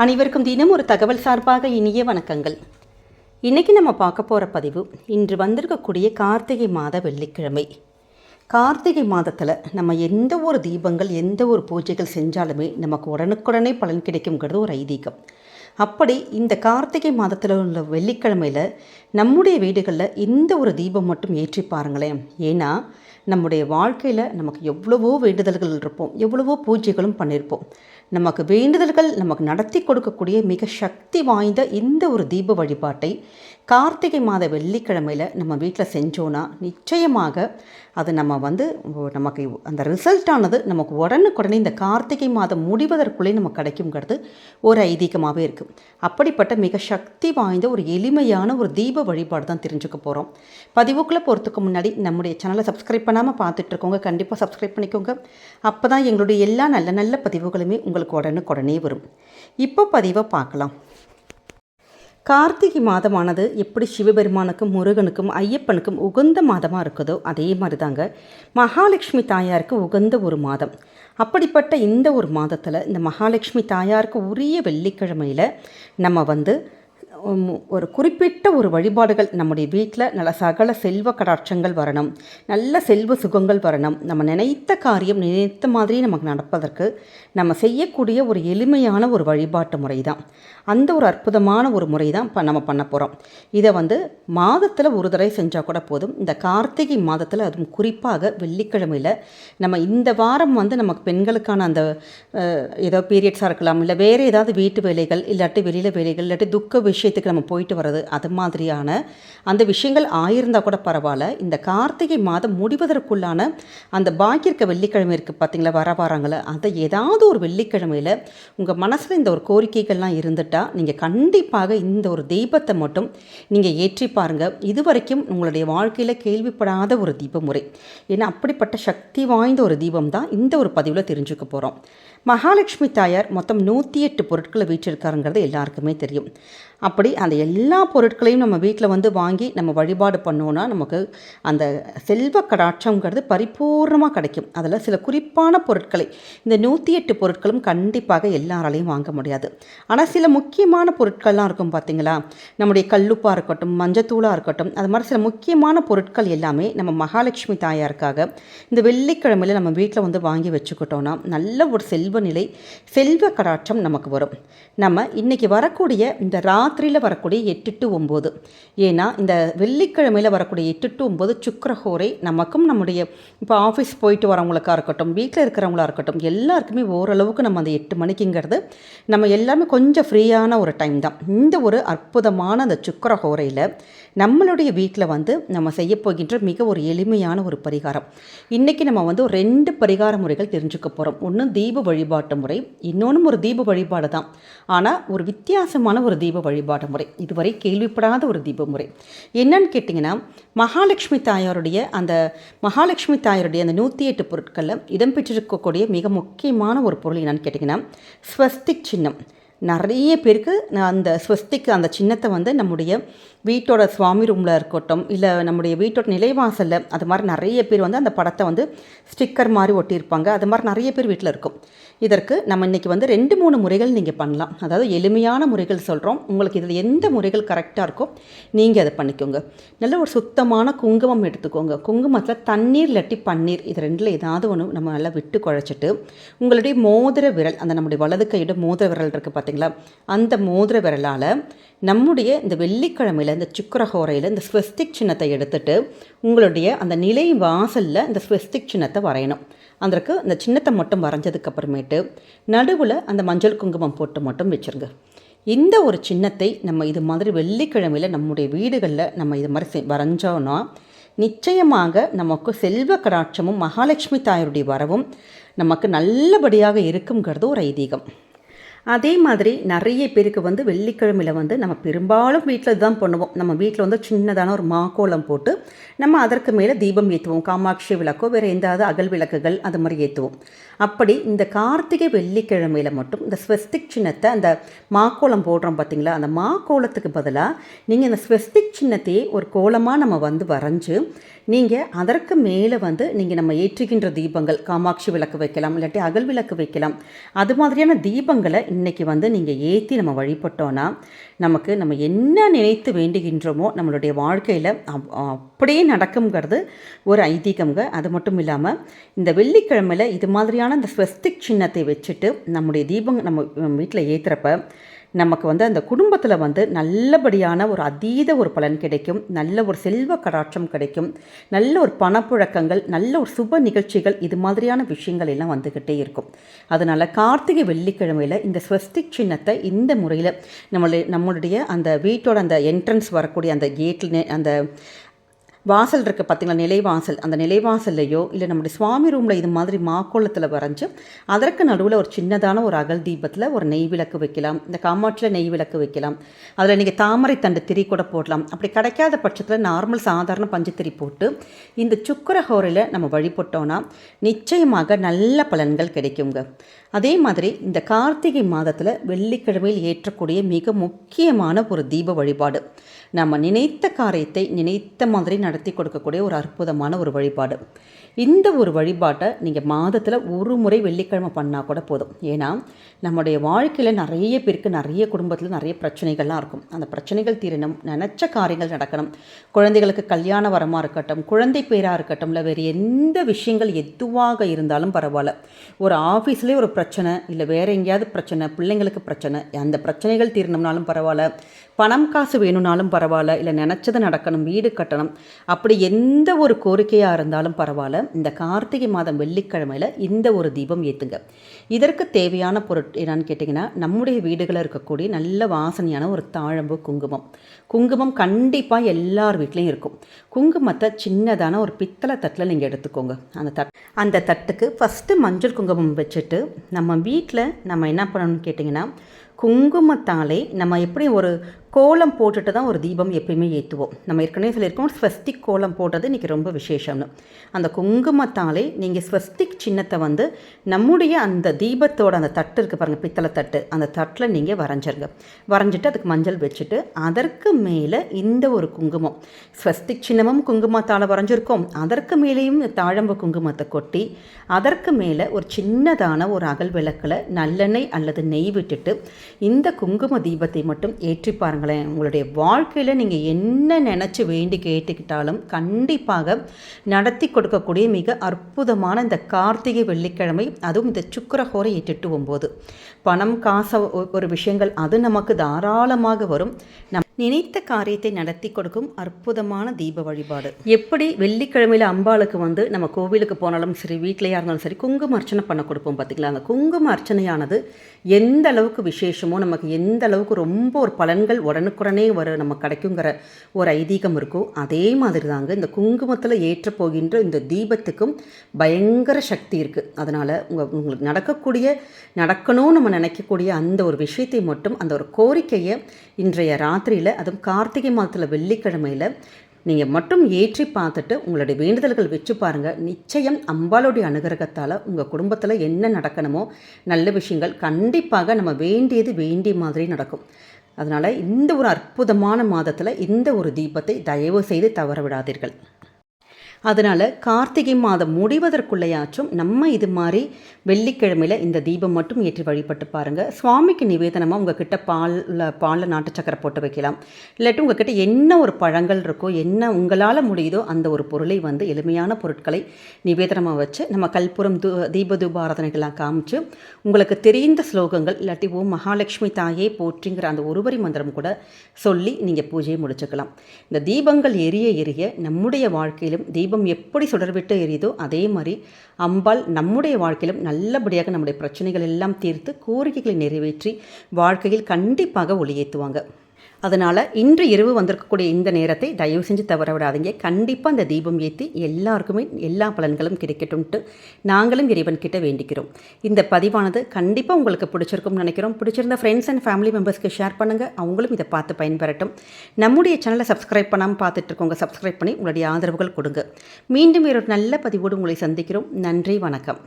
அனைவருக்கும் தினம் ஒரு தகவல் சார்பாக இனிய வணக்கங்கள். இன்றைக்கி நம்ம பார்க்க போகிற பதிவு இன்று வந்திருக்கக்கூடிய கார்த்திகை மாத வெள்ளிக்கிழமை. கார்த்திகை மாதத்தில் நம்ம எந்த ஒரு தீபங்கள் எந்த ஒரு பூஜைகள் செஞ்சாலுமே நமக்கு உடனுக்குடனே பலன் கிடைக்குங்கிறது ஒரு ஐதீகம். அப்படி இந்த கார்த்திகை மாதத்தில் உள்ள வெள்ளிக்கிழமையில் நம்முடைய வீடுகளில் இந்த ஒரு தீபம் மட்டும் ஏற்றி பாருங்களேன். ஏன்னா நம்முடைய வாழ்க்கையில் நமக்கு எவ்வளவோ வேண்டுதல்கள் இருப்போம். எவ்வளவோ பூஜைகளும் பண்ணியிருப்போம் நமக்கு வேண்டுதல்கள் நமக்கு நடத்தி கொடுக்கக்கூடிய மிக சக்தி வாய்ந்த இந்த ஒரு தீப வழிபாட்டை கார்த்திகை மாத வெள்ளிக்கிழமையில் நம்ம வீட்டில் செஞ்சோன்னா நிச்சயமாக அது நம்ம வந்து நமக்கு அந்த ரிசல்ட்டானது நமக்கு உடனுக்குடனே இந்த கார்த்திகை மாதம் முடிவதற்குள்ளே நமக்கு கிடைக்குங்கிறது ஒரு ஐதீகமாகவே இருக்குது அப்படிப்பட்ட மிக சக்தி வாய்ந்த ஒரு எளிமையான ஒரு தீப வழிபாடு தான் தெரிஞ்சுக்க போகிறோம் பதிவுக்குள்ளே போகிறதுக்கு முன்னாடி நம்முடைய சேனலை சப்ஸ்கிரைப் பண்ணாமல் பார்த்துட்ருக்கோங்க. கண்டிப்பாக சப்ஸ்கிரைப் பண்ணிக்கோங்க. அப்போ தான் எங்களுடைய எல்லா நல்ல நல்ல பதிவுகளுமே உங்களுக்கு உடனுக்குடனே வரும். இப்போ பதிவை பார்க்கலாம். கார்த்திகை மாதமானது எப்படி சிவபெருமானுக்கும் முருகனுக்கும் ஐயப்பனுக்கும் உகந்த மாதமாக இருக்குதோ அதே மாதிரி தாங்க மகாலட்சுமி தாயாருக்கு உகந்த ஒரு மாதம். அப்படிப்பட்ட இந்த ஒரு மாதத்தில் இந்த மகாலட்சுமி தாயாருக்கு உரிய வெள்ளிக்கிழமையில் நம்ம வந்து ஒரு குறிப்பிட்ட ஒரு வழிபாடுகள் நம்முடைய வீட்டில் நல்ல சகல செல்வ கடாட்சங்கள் வரணும். நல்ல செல்வ சுகங்கள் வரணும். நம்ம நினைத்த காரியம் நினைத்த மாதிரி நமக்கு நடப்பதற்கு நம்ம செய்யக்கூடிய ஒரு எளிமையான ஒரு வழிபாட்டு முறை தான் அந்த ஒரு அற்புதமான ஒரு முறை தான் நம்ம பண்ண போகிறோம் இதை வந்து மாதத்தில் ஒரு தடவை செஞ்சால் கூட போதும். இந்த கார்த்திகை மாதத்தில் அதுவும் குறிப்பாக வெள்ளிக்கிழமையில் நம்ம இந்த வாரம் வந்து நமக்கு பெண்களுக்கான அந்த ஏதோ பீரியட்ஸாக இருக்கலாம் இல்லை வேறு ஏதாவது வீட்டு வேலைகள் இல்லாட்டி வெளியில் வேலைகள் இல்லாட்டி துக்க விஷயம் விஷயத்துக்கு நம்ம போயிட்டு வர்றது அது மாதிரியான அந்த விஷயங்கள் ஆயிருந்தால் கூட பரவாயில்ல. இந்த கார்த்திகை மாதம் முடிவதற்குள்ளான அந்த பாக்கி இருக்க வெள்ளிக்கிழமை இருக்குது பார்த்தீங்களா வர வாராங்கள அதை ஏதாவது ஒரு வெள்ளிக்கிழமையில் உங்கள் மனசில் இந்த ஒரு கோரிக்கைகள்லாம் இருந்துட்டால் நீங்கள் கண்டிப்பாக இந்த ஒரு தெய்வத்தை மட்டும் நீங்கள் ஏற்றி பாருங்கள் இதுவரைக்கும் உங்களுடைய வாழ்க்கையில் கேள்விப்படாத ஒரு தீப முறை ஏன்னா அப்படிப்பட்ட சக்தி வாய்ந்த ஒரு தீபம் தான் இந்த ஒரு பதிவில் தெரிஞ்சுக்க போகிறோம் மகாலட்சுமி தாயார் மொத்தம் நூற்றி எட்டு பொருட்களை வீற்றிருக்காருங்கிறது எல்லாருக்குமே தெரியும். அப்படி அந்த எல்லா பொருட்களையும் நம்ம வீட்டில் வந்து வாங்கி நம்ம வழிபாடு பண்ணோன்னா நமக்கு அந்த செல்வ கடாட்சங்கிறது பரிபூர்ணமாக கிடைக்கும். அதில் சில குறிப்பான பொருட்களை இந்த நூற்றி எட்டு பொருட்களும் கண்டிப்பாக எல்லாராலையும் வாங்க முடியாது. ஆனால் சில முக்கியமான பொருட்கள்லாம் இருக்கும் பார்த்தீங்களா நம்முடைய கல்லுப்பாக இருக்கட்டும் மஞ்சத்தூளாக இருக்கட்டும் அது மாதிரி சில முக்கியமான பொருட்கள் எல்லாமே நம்ம மகாலட்சுமி தாயாருக்காக இந்த வெள்ளிக்கிழமையில் நம்ம வீட்டில் வந்து வாங்கி வச்சுக்கிட்டோன்னா நல்ல ஒரு செல்வ நிலை செல்வ கடாட்சம் நமக்கு வரும். நம்ம இன்றைக்கி வரக்கூடிய இந்த ராத்திரியில் வரக்கூடிய எட்டு டு ஒம்பது. ஏன்னா இந்த வெள்ளிக்கிழமையில் வரக்கூடிய எட்டு டு ஒம்பது சுக்கரஹோரை நமக்கும் நம்முடைய இப்போ ஆஃபீஸ் போயிட்டு வரவங்களுக்கா இருக்கட்டும் வீட்டில் இருக்கிறவங்களா இருக்கட்டும் எல்லாருக்குமே ஓரளவுக்கு நம்ம அந்த எட்டு மணிக்குங்கிறது நம்ம எல்லாமே கொஞ்சம் ஃப்ரீயான ஒரு டைம் தான். இந்த ஒரு அற்புதமான அந்த சுக்கரஹோரையில் நம்மளுடைய வீட்டில் வந்து நம்ம செய்ய போகின்ற மிக ஒரு எளிமையான ஒரு பரிகாரம். இன்றைக்கி நம்ம வந்து ஒரு ரெண்டு பரிகார முறைகள் தெரிஞ்சுக்க போகிறோம் ஒன்று தீப வழி வழிபாட்டு முறை. இன்னொன்றும் ஒரு தீப வழிபாடு தான். ஆனால் ஒரு வித்தியாசமான ஒரு தீப வழிபாட்டு முறை. இதுவரை கேள்விப்படாத ஒரு தீப முறை. என்னன்னு கேட்டிங்கன்னா மகாலட்சுமி தாயாருடைய அந்த மகாலட்சுமி தாயாருடைய அந்த நூற்றி எட்டு பொருட்களில் இடம்பெற்றிருக்கக்கூடிய மிக முக்கியமான ஒரு பொருள் என்னன்னு கேட்டிங்கன்னா ஸ்வஸ்திக் சின்னம். நிறைய பேருக்கு அந்த ஸ்வஸ்திக் அந்த சின்னத்தை வந்து நம்முடைய வீட்டோட சுவாமி ரூமில் இருக்கட்டும் இல்லை நம்முடைய வீட்டோட நிலைவாசலில் அது மாதிரி நிறைய பேர் வந்து அந்த படத்தை வந்து ஸ்டிக்கர் மாதிரி ஒட்டியிருப்பாங்க. அது மாதிரி நிறைய பேர் வீட்டில் இருக்கும். இதற்கு நம்ம இன்றைக்கி வந்து ரெண்டு மூணு முறைகள் நீங்கள் பண்ணலாம். அதாவது எளிமையான முறைகள் சொல்கிறோம் உங்களுக்கு இதில் எந்த முறைகள் கரெக்டாக இருக்கோ நீங்கள் அதை பண்ணிக்கோங்க. நல்ல ஒரு சுத்தமான குங்குமம் எடுத்துக்கோங்க. குங்குமத்தில் தண்ணீர் இல்லாட்டி பன்னீர் இது ரெண்டில் ஏதாவது ஒன்று நம்ம நல்லா விட்டு குழைச்சிட்டு உங்களுடைய மோதிர விரல் அந்த நம்முடைய வலது கையோட மோதிர விரல் இருக்குது பார்த்தீங்களா அந்த மோதிர விரலால் நம்முடைய இந்த வெள்ளிக்கிழமையில் இந்த சுக்கரஹோரையில் இந்த ஸ்வஸ்திக் சின்னத்தை எடுத்துட்டு உங்களுடைய அந்த நிலை வாசலில் இந்த ஸ்வஸ்திக் சின்னத்தை வரையணும். அதற்கு இந்த சின்னத்தை மட்டும் வரைஞ்சதுக்கப்புறமேட்டு நடுவில் அந்த மஞ்சள் குங்குமம் போட்டு மட்டும் வச்சுருங்க. இந்த ஒரு சின்னத்தை நம்ம இது மாதிரி வெள்ளிக்கிழமையில் நம்முடைய வீடுகளில் நம்ம இது மாதிரி செ- வரைஞ்சோன்னா நிச்சயமாக நமக்கு செல்வ கடாட்சமும் மகாலட்சுமி தாயருடைய வரவும் நமக்கு நல்லபடியாக இருக்குங்கிறது ஒரு ஐதீகம். அதே மாதிரி நிறைய பேருக்கு வந்து வெள்ளிக்கிழமையில் வந்து நம்ம பெரும்பாலும் வீட்டில் தான் பண்ணுவோம். நம்ம வீட்டில் வந்து சின்னதான ஒரு மாக்கோலம் போட்டு நம்ம அதற்கு மேலே தீபம் ஏற்றுவோம் காமாட்சி விளக்கோ வேறு எந்தாவது அகல் விளக்குகள் அது மாதிரி ஏற்றுவோம் அப்படி இந்த கார்த்திகை வெள்ளிக்கிழமையில் மட்டும் இந்த ஸ்வஸ்திக் சின்னத்தை அந்த மாக்கோலம் போடுறோம் பார்த்தீங்களா அந்த மாக்கோலத்துக்கு பதிலாக நீங்கள் இந்த ஸ்வஸ்திக் சின்னத்தையே ஒரு கோலமாக நம்ம வந்து வரைஞ்சு நீங்கள் அதற்கு மேலே வந்து நீங்கள் நம்ம ஏற்றுகின்ற தீபங்கள் காமாட்சி விளக்கு வைக்கலாம் இல்லாட்டி அகல் விளக்கு வைக்கலாம். அது மாதிரியான தீபங்களை இன்றைக்கி வந்து நீங்கள் ஏற்றி நம்ம வழிபட்டோன்னா நமக்கு நம்ம என்ன நினைத்து வேண்டுகின்றோமோ நம்மளுடைய வாழ்க்கையில் அப்படியே நடக்குங்கிறது ஒரு ஐதீகம்ங்க. அது மட்டும் இல்லாமல் இந்த வெள்ளிக்கிழமையில் இது மாதிரியான இந்த ஸ்வஸ்திக் சின்னத்தை வச்சுட்டு நம்முடைய தீபம் நம்ம வீட்டில் ஏற்றுறப்ப நமக்கு வந்து அந்த குடும்பத்தில் வந்து நல்லபடியான ஒரு அதீத ஒரு பலன் கிடைக்கும். நல்ல ஒரு செல்வ கடாட்சம் கிடைக்கும். நல்ல ஒரு பணப்புழக்கங்கள் நல்ல ஒரு சுப நிகழ்ச்சிகள் இது மாதிரியான விஷயங்கள் எல்லாம் வந்துக்கிட்டே இருக்கும். அதனால் கார்த்திகை வெள்ளிக்கிழமையில் இந்த ஸ்வஸ்திக் சின்னத்தை இந்த முறையில் நம்மளுடைய நம்மளுடைய அந்த வீட்டோட அந்த என்ட்ரன்ஸ் வரக்கூடிய அந்த கேட்டில் அந்த வாசல் இருக்குது பார்த்திங்களா? நிலைவாசல். அந்த நிலைவாசல்லையோ இல்லை நம்முடைய சுவாமி ரூமில் இது மாதிரி மாக்கோளத்தில் வரைஞ்சி அதற்கு நடுவில் ஒரு சின்னதான ஒரு அகல் தீபத்தில் ஒரு நெய் விளக்கு வைக்கலாம். இந்த காமாட்சியில் நெய் விளக்கு வைக்கலாம். அதில் நீங்கள் தாமரை தண்டு திரி கூட போடலாம். அப்படி கிடைக்காத பட்சத்தில் நார்மல் சாதாரண பஞ்சத்திரி போட்டு இந்த சுக்கரஹோரையில் நம்ம வழிபட்டோன்னா நிச்சயமாக நல்ல பலன்கள் கிடைக்குங்க. அதே மாதிரி இந்த கார்த்திகை மாதத்தில் வெள்ளிக்கிழமையில் ஏற்றக்கூடிய மிக முக்கியமான ஒரு தீப வழிபாடு. நம்ம நினைத்த காரியத்தை நினைத்த மாதிரி நடத்தி கொடுக்கக்கூடிய ஒரு அற்புதமான ஒரு வழிபாடு. இந்த ஒரு வழிபாட்டை நீங்கள் மாதத்தில் ஒரு முறை வெள்ளிக்கிழமை பண்ணால் கூட போதும். ஏன்னா நம்முடைய வாழ்க்கையில் நிறைய பேருக்கு நிறைய குடும்பத்தில் நிறைய பிரச்சனைகள்லாம் இருக்கும். அந்த பிரச்சனைகள் தீரணும் நினச்ச காரியங்கள் நடக்கணும். குழந்தைகளுக்கு கல்யாண வரமாக இருக்கட்டும் குழந்தை பேராக இருக்கட்டும் இல்லை வேறு எந்த விஷயங்கள் எதுவாக இருந்தாலும் பரவாயில்ல. ஒரு ஆஃபீஸ்லேயே ஒரு பிரச்சனை இல்லை வேறு எங்கேயாவது பிரச்சனை பிள்ளைங்களுக்கு பிரச்சனை அந்த பிரச்சனைகள் தீரணும்னாலும் பரவாயில்ல. பணம் காசு வேணும்னாலும் பரவாயில்ல இல்லை நினச்சது நடக்கணும் வீடு கட்டணும் அப்படி எந்த ஒரு கோரிக்கையாக இருந்தாலும் பரவாயில்ல. இந்த கார்த்திகை மாதம் வெள்ளிக்கிழமையில் இந்த ஒரு தீபம் ஏற்றுங்க இதற்கு தேவையான பொருட் என்னன்னு கேட்டிங்கன்னா நம்முடைய வீடுகளில் இருக்கக்கூடிய நல்ல வாசனையான ஒரு தாழம்பு குங்குமம். குங்குமம் கண்டிப்பாக எல்லார் வீட்லேயும் இருக்கும். குங்குமத்தை சின்னதான ஒரு பித்தளை தட்டில் நீங்கள் எடுத்துக்கோங்க. அந்த தட் அந்த தட்டுக்கு ஃபஸ்ட்டு மஞ்சள் குங்குமம் வச்சுட்டு நம்ம வீட்டில் நம்ம என்ன பண்ணணும்னு கேட்டிங்கன்னா குங்குமத்தாலே நம்ம எப்படி ஒரு கோலம் போட்டுட்டு தான் ஒரு தீபம் எப்பயுமே ஏற்றுவோம் நம்ம ஏற்கனவே சொல்லியிருக்கோம் ஸ்வஸ்திக் கோலம் போடுறது இன்றைக்கி ரொம்ப விசேஷம்னு. அந்த குங்குமத்தாலே நீங்கள் ஸ்வஸ்திக் சின்னத்தை வந்து நம்முடைய அந்த தீபத்தோட அந்த தட்டு இருக்குது பாருங்கள் பித்தளை தட்டு. அந்த தட்டில் நீங்கள் வரைஞ்சிருங்க. வரைஞ்சிட்டு அதுக்கு மஞ்சள் வச்சுட்டு அதற்கு மேலே இந்த ஒரு குங்குமம். ஸ்வஸ்திக் சின்னமும் குங்குமத்தால் வரைஞ்சிருக்கோம். அதற்கு மேலேயும் தாழம்பு குங்குமத்தை கொட்டி அதற்கு மேலே ஒரு சின்னதான ஒரு அகல் விளக்கில் நல்லெண்ணெய் அல்லது நெய் விட்டுட்டு இந்த குங்கும தீபத்தை மட்டும் ஏற்றி பாருங்களேன். உங்களுடைய வாழ்க்கையில் நீங்கள் என்ன நினச்சி வேண்டி கேட்டுக்கிட்டாலும் கண்டிப்பாக நடத்தி கொடுக்கக்கூடிய மிக அற்புதமான இந்த கார்த்திகை வெள்ளிக்கிழமை அதுவும் இந்த சுக்கரஹோரை எட்டு ஒம்போது பணம் காசு ஒரு விஷயங்கள் அது நமக்கு தாராளமாக வரும். நம் நினைத்த காரியத்தை நடத்தி கொடுக்கும் அற்புதமான தீப வழிபாடு. எப்படி வெள்ளிக்கிழமையில் அம்பாளுக்கு வந்து நம்ம கோவிலுக்கு போனாலும் சரி வீட்டிலையாக இருந்தாலும் சரி குங்கும அர்ச்சனை பண்ண கொடுப்போம் பார்த்திங்களா அந்த குங்கும அர்ச்சனையானது எந்த அளவுக்கு விசேஷமோ நமக்கு எந்த அளவுக்கு ரொம்ப ஒரு பலன்கள் உடனுக்குடனே வர நம்ம கிடைக்குங்கிற ஒரு ஐதீகம் இருக்கோ அதே மாதிரி தாங்க இந்த குங்குமத்தில் ஏற்ற போகின்ற இந்த தீபத்துக்கும் பயங்கர சக்தி இருக்குது அதனால் உங்கள் உங்களுக்கு நடக்கக்கூடிய நடக்கணும்னு நம்ம நினைக்கக்கூடிய அந்த ஒரு விஷயத்தை மட்டும் அந்த ஒரு கோரிக்கையை இன்றைய கிழமையில் அதுவும் கார்த்திகை மாதத்தில் வெள்ளிக்கிழமையில் நீங்கள் மட்டும் ஏற்றி பார்த்துட்டு உங்களுடைய வேண்டுதல்கள் வச்சு பாருங்கள் நிச்சயம் அம்பாளுடைய அனுகிரகத்தால் உங்கள் குடும்பத்தில் என்ன நடக்கணுமோ நல்ல விஷயங்கள் கண்டிப்பாக நம்ம வேண்டியது வேண்டிய மாதிரி நடக்கும். அதனால் இந்த ஒரு அற்புதமான மாதத்தில் இந்த ஒரு தீபத்தை தயவு செய்து தவற விடாதீர்கள் அதனால் கார்த்திகை மாதம் முடிவதற்குள்ளையாச்சும் நம்ம இது மாதிரி வெள்ளிக்கிழமையில் இந்த தீபம் மட்டும் ஏற்றி வழிபட்டு பாருங்கள் சுவாமிக்கு நிவேதனமாக உங்கள் கிட்ட பாலில் பாலில் நாட்டு சக்கரை போட்டு வைக்கலாம். இல்லாட்டி உங்கள் கிட்ட என்ன ஒரு பழங்கள் இருக்கோ என்ன உங்களால் முடியுதோ அந்த ஒரு பொருளை வந்து எளிமையான பொருட்களை நிவேதனமாக வச்சு நம்ம கல்புரம் தூ தீப தூபாராதனைகளாக காமிச்சு உங்களுக்கு தெரிந்த ஸ்லோகங்கள் இல்லாட்டி ஓ மகாலட்சுமி தாயே போற்றிங்கிற அந்த ஒருவரி மந்திரம் கூட சொல்லி நீங்கள் பூஜையை முடிச்சுக்கலாம். இந்த தீபங்கள் எரிய எரிய நம்முடைய வாழ்க்கையிலும் தீப தீபம் எப்படி சுடர்விட்டு எரியுதோ அதே மாதிரி அம்பாள் நம்முடைய வாழ்க்கையிலும் நல்லபடியாக நம்முடைய பிரச்சனைகள் எல்லாம் தீர்த்து கோரிக்கைகளை நிறைவேற்றி வாழ்க்கையில் கண்டிப்பாக ஒளியேற்றுவாங்க. அதனால் இன்று இரவு வந்திருக்கக்கூடிய இந்த நேரத்தை தயவு செஞ்சு தவற விடாதீங்க கண்டிப்பாக அந்த தீபம் ஏற்றி எல்லாருக்குமே எல்லா பலன்களும் கிடைக்கட்டும்ட்டு நாங்களும் இறைவன் கிட்ட வேண்டிக்கிறோம். இந்த பதிவானது கண்டிப்பாக உங்களுக்கு பிடிச்சிருக்கும்னு நினைக்கிறோம். பிடிச்சிருந்த ஃப்ரெண்ட்ஸ் அண்ட் ஃபேமிலி மெம்பர்ஸ்க்கு ஷேர் பண்ணுங்கள் அவங்களும் இதை பார்த்து பயன்பெறட்டும். நம்முடைய சேனலை சப்ஸ்கிரைப் பண்ணாமல் பார்த்துட்டு இருக்கோங்க சப்ஸ்கிரைப் பண்ணி உங்களுடைய ஆதரவுகள் கொடுங்க. மீண்டும் ஒரு நல்ல பதிவோடு உங்களை சந்திக்கிறோம். நன்றி வணக்கம்.